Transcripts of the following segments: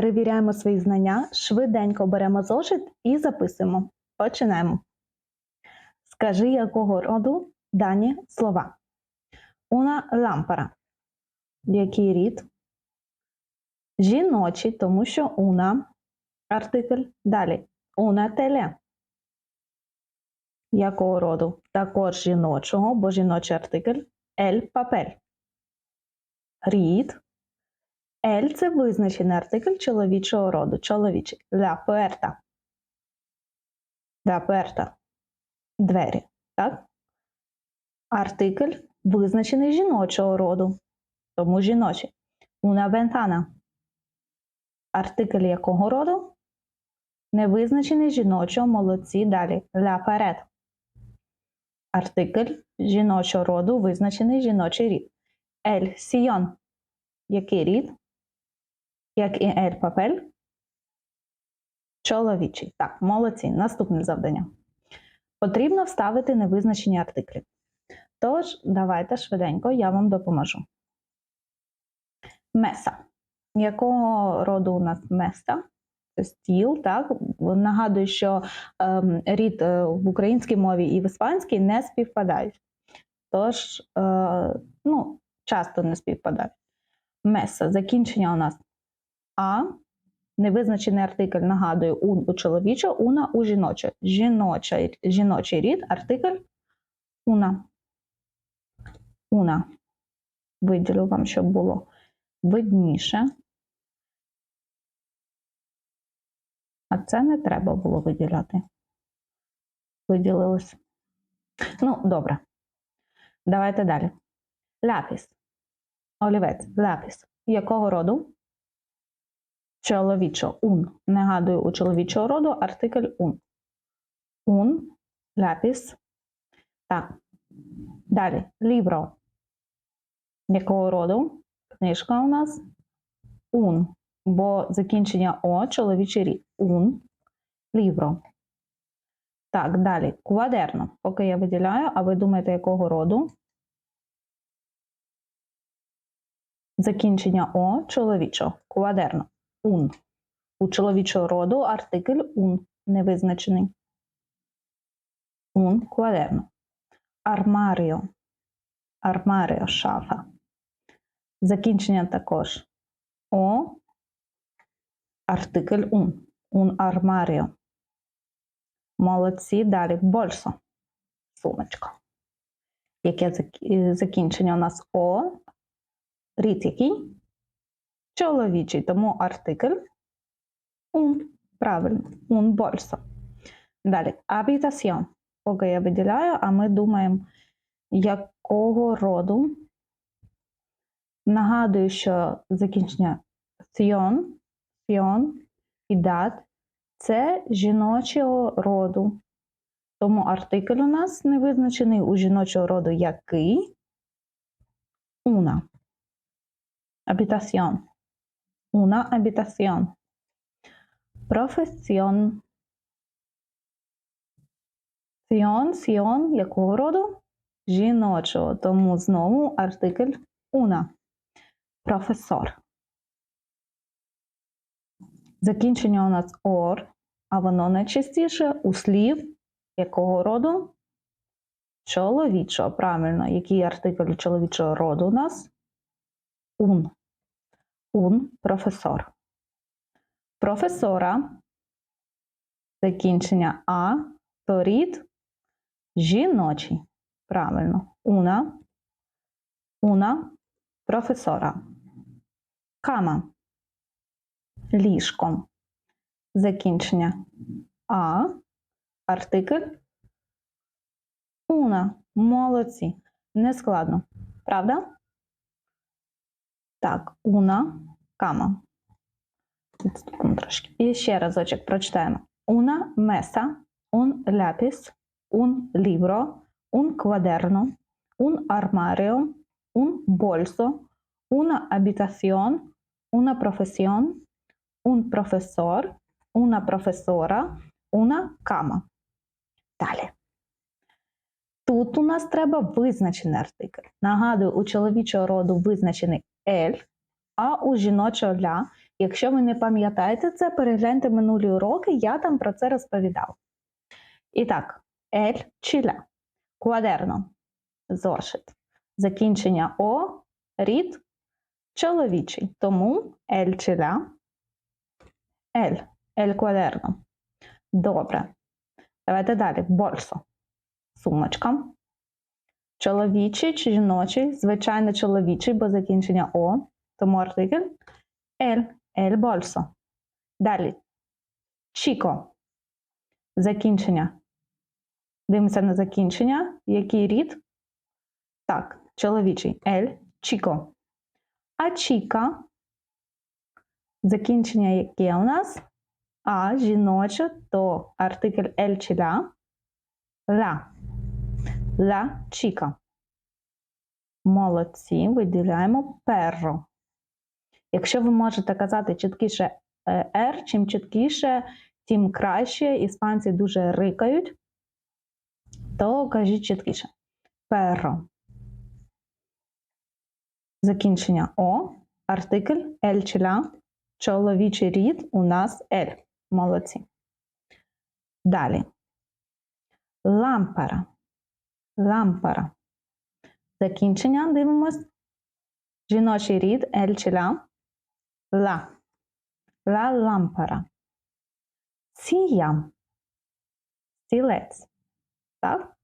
перевіряємо свої знання, швиденько беремо зошит і записуємо. Починаємо. Скажи, якого роду дані слова. Una лампара. Який рід? Жіночий, тому що una артикль. Далі. Una теле. Якого роду? Також жіночого, бо жіночий артикль. El папель. Рід. El – це визначений артикль чоловічого роду. Чоловічий. La puerta. La puerta. Двері. Так? Артикль визначений жіночого роду. Тому жіночий. Una ventana. Артикль якого роду? Невизначений жіночого молодці. Далі. La pared. Артикль жіночого роду визначений жіночий рід. El sillón. Який рід? Як і el papel? Чоловічий. Так, молодці. Наступне завдання. Потрібно вставити невизначені артиклі. Тож, давайте швиденько я вам допоможу. Меса. Якого роду у нас меса? Стіл, так? Нагадую, що ем, рід е, в українській мові і в іспанській не співпадають. Тож, е, ну, часто не співпадають. Меса. Закінчення у нас А. Невизначений артикль, нагадую, ун у чоловічого, уна у. Жіноча, жіночий рід, артикль уна. Уна. Виділю вам, щоб було видніше. А це не треба було виділяти. Виділилось. Ну, добре. Давайте далі. Ляпіс. Олівець. Ляпіс. Якого роду? Чоловічо. Ун. Нагадую, у чоловічого роду артикль ун. Ун. Ляпіс. Так. Далі. Лібро. Якого роду? Книжка у нас. Ун. Бо закінчення О чоловічий рід. Ун. Лібро. Так, далі. Квадерно. Поки я виділяю, а ви думаєте, якого роду? Закінчення О чоловічого. Квадерно. Ун. У чоловічого роду артикль ун невизначений. Un quaderno. Армаріо. Армаріо шафа. Закінчення також О. Артикль ун. Un армаріо. Молодці. Далі больсо. Сумочка. Яке закінчення у нас О. Рід який? Чоловічий, тому артикль un. Правильно, un bolso. Далі, habitación. Поки я виділяю, а ми думаємо, якого роду. Нагадую, що закінчення sion, sion і дат це жіночого роду. Тому артикль у нас не визначений у жіночого роду який una. Habitación. Una habitación. Profesión. Сіон, сіон якого роду? Жіночого. Тому знову артикль una. Професор. Закінчення у нас ор, а воно найчастіше у слів якого роду? Чоловічого. Правильно, який артикль чоловічого роду у нас? Un. Un професор. Професора. Закінчення А. То рід жіночий. Правильно. Una. Una професора. Кама. Ліжко. Закінчення А. Артикль. Una. Молодці. Нескладно. Правда? Так, una, кама. І ще разочок прочитаємо. Una mesa, un lápiz, un libro, un cuaderno, un armario, un bolso, una habitación, una profesión, un profesor, una profesora, una cama. Далі. Тут у нас треба визначений артикль. Нагадую, у чоловічого роду визначений ель, а у жіночого ля. Якщо ви не пам'ятаєте це, перегляньте минулі уроки, я там про це розповідав. І так, ель чіля, квадерно, зошит. Закінчення О, рід чоловічий. Тому ель чіля, ель, ель квадерно. Добре. Давайте далі. Больсо. Сумочка. Чоловічий чи жіночий, звичайно, чоловічий, бо закінчення О, тому артикль ель, ель больсо. Далі. Чіко. Закінчення. Дивимося на закінчення. Який рід? Так, чоловічий. Ель, чіко. А чіка. Закінчення яке у нас? А жіноче, то артикль ель чи ля. Ля. Ля чіка. Молодці, виділяємо перро. Якщо ви можете казати чіткіше «р», чим чіткіше, тим краще. Іспанці дуже рикають, то кажіть чіткіше. Перро. Закінчення О, артикль ель чи ля. Чоловічий рід у нас ель. Молодці. Далі. Лампара. Лампара. Закінчення дивимось. Жіночий рід ель чи ля. Ла. Ла лампара. Сія. Стілець. Так?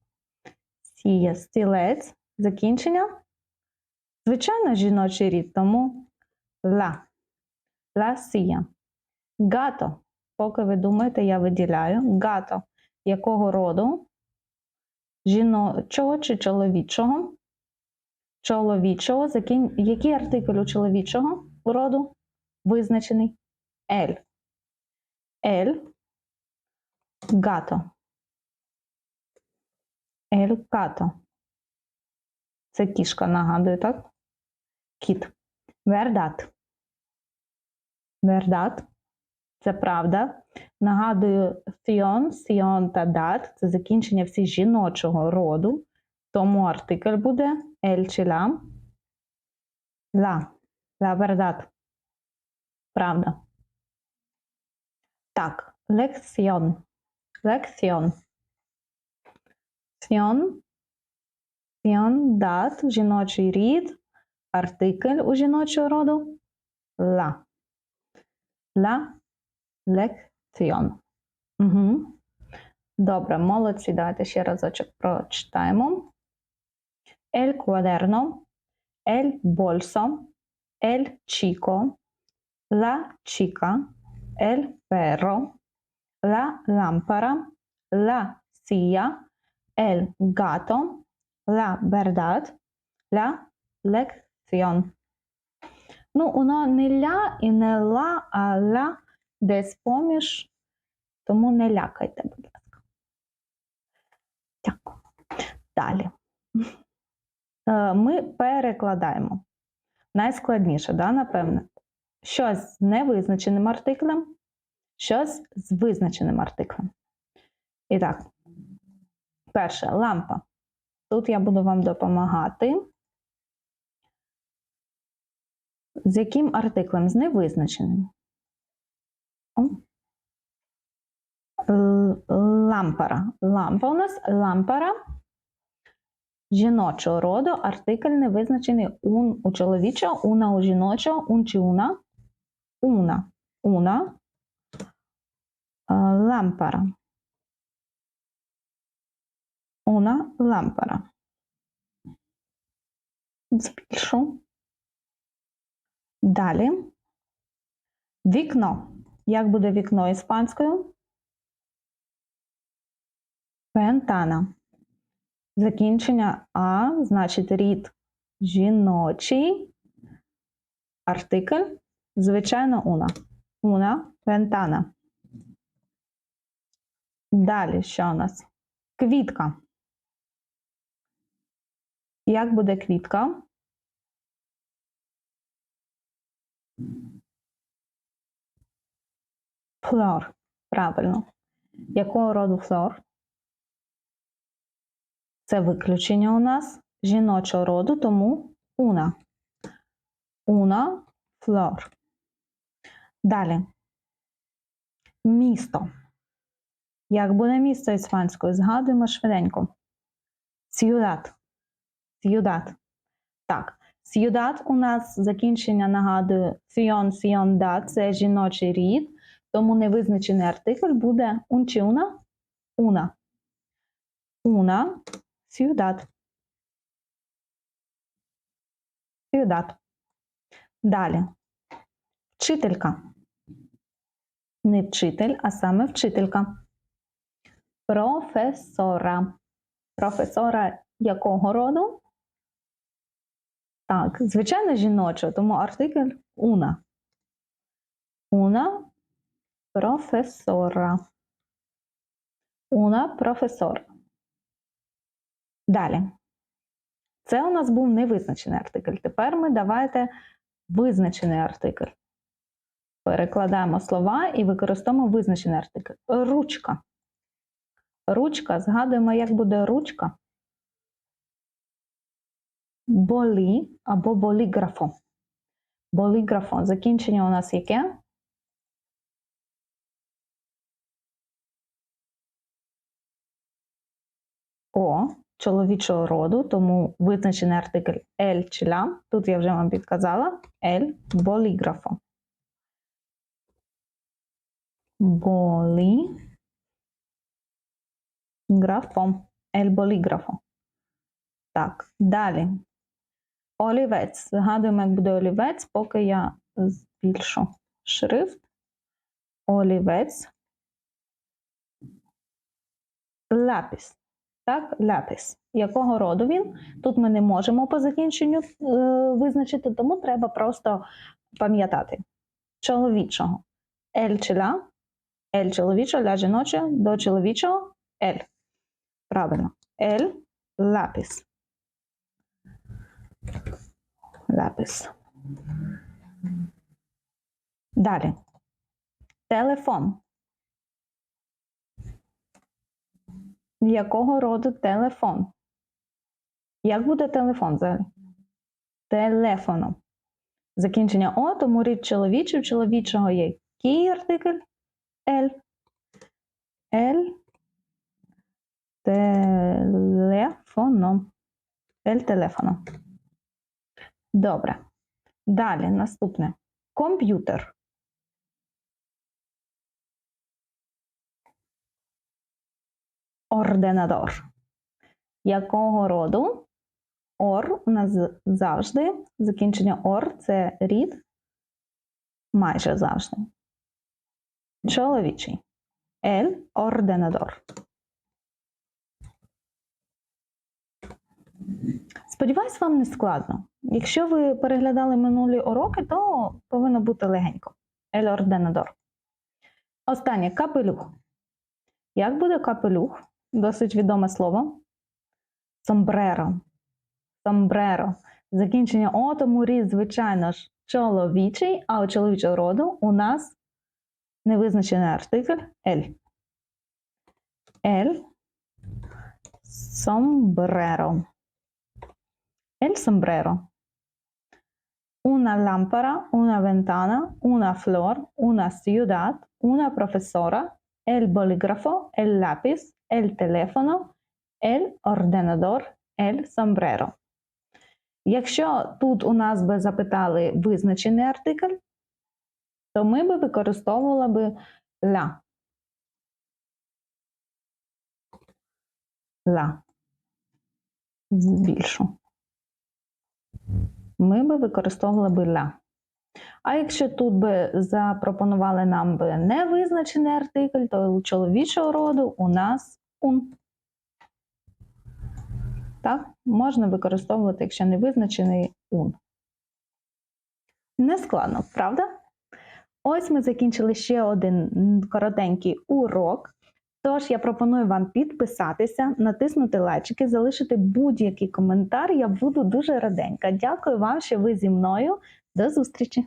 Сія, стілець. Закінчення. Звичайно, жіночий рід, тому ла. Ла сія. Гато. Поки ви думаєте, я виділяю. Гато. Якого роду? Жіночого чи чоловічого? Чоловічого. Який артикль у чоловічого роду? Визначений ель. Ель. Гато. Ель гато. Це кішка нагадує, так? Кіт. Вердат. Вердат. Це правда. Нагадую, сіон, сіон та дат це закінчення всі жіночого роду. Тому артикль буде ель чи ла. Ла. Ла вердат. Правда. Так, лекціон. Лекціон. Сіон. Сіон, дат, жіночий рід, артикль у жіночого роду. Ла. Ла лекціон. Угу. Добре, молодці. Давайте ще разочок прочитаємо. El cuaderno, el bolso, el chico, la chica, el perro, la lámpara, la silla, el gato, la verdad, la lección. Ну, воно не ля і не ла, а ла десь поміж, тому не лякайте, будь ласка. Дякую. Далі. Е, Ми перекладаємо. Найскладніше, да, напевне, щось з невизначеним артиклем, щось з визначеним артиклем. І так, перше лампа. Тут я буду вам допомагати. З яким артиклем? З невизначеним. Лампара. Лампа у нас лампара жіночого роду, артикль невизначений ун у чоловічого, уна у жіночого, ун чи уна. Уна. Уна. Лампара. Уна лампара. Збільшу. Далі. Вікно. Як буде вікно іспанською? Вентана. Закінчення А, значить рід жіночий. Артикль. Звичайно, уна. Уна вентана. Далі що у нас? Квітка. Як буде квітка? Флор. Правильно. Якого роду флор? Це виключення у нас жіночого роду, тому уна. Уна флор. Далі. Місто. Як буде місто іспанською? Згадуємо швиденько. Ciudad. Ciudad. Так. Ciudad у нас закінчення нагадую sion, sionda, це жіночий рід, тому невизначений артикль буде un чи una? Una. Una. Далі. Вчителька. Не вчитель, а саме вчителька. Професора. Професора якого роду? Так, звичайно, жіночого, тому артикль уна. Уна професора. Уна професор. Далі. Це у нас був невизначений артикль. Тепер ми давайте визначений артикль. Перекладаємо слова і використовуємо визначений артикль. Ручка. Ручка. Згадуємо, як буде ручка. Болі або боліграфо. Боліграфо. Закінчення у нас яке? О, чоловічого роду, тому визначений артикль ель чи ля. Тут я вже вам підказала ель боліграфо. Болі. Графо. Ель боліграфо. Так, далі. Олівець. Згадуємо, як буде олівець, поки я збільшу шрифт. Олівець. Лапіс. Так, ляпис. Якого роду він? Тут ми не можемо по закінченню е, визначити, тому треба просто пам'ятати. Чоловічого. Ель чи ля. Ель чоловічого, ля жіночого, до чоловічого ель. Правильно. Ель лапіс. Лапіс. Далі. Телефон. Якого роду телефон? Як буде телефон взагалі? Телефоном. Закінчення О, тому рід чоловічий, чоловічого є який артикль? L. L. Телефоном. L телефоном. Добре. Далі наступне. Комп'ютер. Ординадор. Якого роду? Ор у нас завжди. Закінчення ор це рід. Майже завжди. Чоловічий. Ель ординадор. Сподіваюсь, вам не складно. Якщо ви переглядали минулі уроки, то повинно бути легенько. Ель ординадор. Останнє капелюх. Як буде капелюх? Досить відоме слово. Сомбреро. Сомбреро. Закінчення О, тому рід, звичайно ж, чоловічий, а у чоловічого роду у нас невизначений артикль ель. Ель sombrero. El sombrero. Una lámpara, una ventana, una flor, una ciudad, una profesora, el bolígrafo, el lápiz, el teléfono, el ordenador, el sombrero. Якщо тут у нас би запитали визначений артикль, то ми би використовували би ля. Ла. Збільшу. Ми би використовували би ля. А якщо тут би запропонували нам би невизначений артикль, то у чоловічого роду у нас ун. Так, можна використовувати, якщо невизначений ун. Нескладно, правда? Ось ми закінчили ще один коротенький урок. Тож я пропоную вам підписатися, натиснути лайчики, залишити будь-який коментар. Я буду дуже раденька. Дякую вам, що ви зі мною. До зустрічі!